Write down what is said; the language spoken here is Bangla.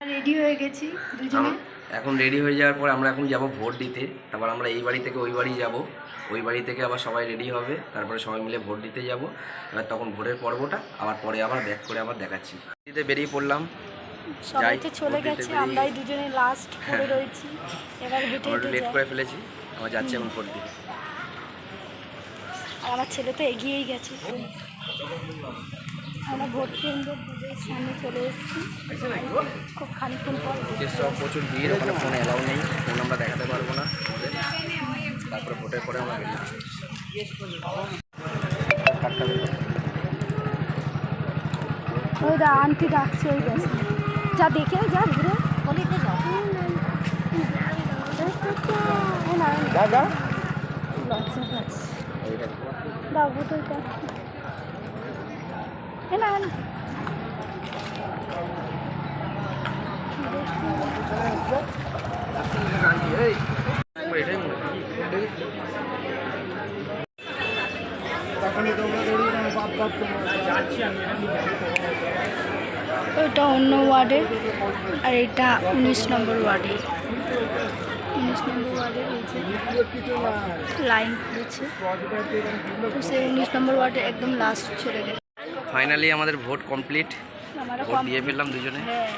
রেডি হয়ে গেছি দুজনে। এখন রেডি হয়ে যাওয়ার পর আমরা এখন যাব ভোট দিতে। তারপর আমরা এই বাড়ি থেকে ওই বাড়ি যাব। ওই বাড়ি থেকে আবার সবাই রেডি হবে। তারপরে সবাই মিলে ভোট দিতে যাব। এবার তখন ভোটের পর্বটা আবার পরে আবার ব্যাক করে আবার দেখাচ্ছি। দিতে বেরিয়ে পড়লাম। সবাই তো চলে ভোট গেছে আমরাই দুজনে লাস্ট পড়ে রয়েছি। এবার হেঁটে লেট করে ফেলেছি। আমার যাচ্ছি এখন ভোট দিতে। আর আমার ছেলে তো এগিয়েই গেছে। আমরা ভোট কেন্দ্রের দুধের সামনে চলে এসেছি। খুব খানিক্ষণ পর যে সব প্রচুর ভিড় ওখানে ফোন অ্যালাউ নেই ফোন আমরা দেখাতে পারব না তারপরে ভোটের পরে আমরা। ওই দা আন্টি ডাকছে ওই গেছে যা দেখে যা ঘুরে। বলিতে যাও এইটা দাও বোতলটা এ না না। অন্য ওয়ার্ডে, আর এটা উনিশ নম্বর ওয়ার্ডে। উনিশ নম্বর ওয়ার্ডের এই যে লাইন পড়েছে। তো সেই উনিশ নম্বর ওয়ার্ডে একদম লাস্ট চলে গেছে। ফাইনালি আমাদের ভোট কমপ্লিট ভোট দিয়ে ফেললাম দুজনে। হ্যাঁ।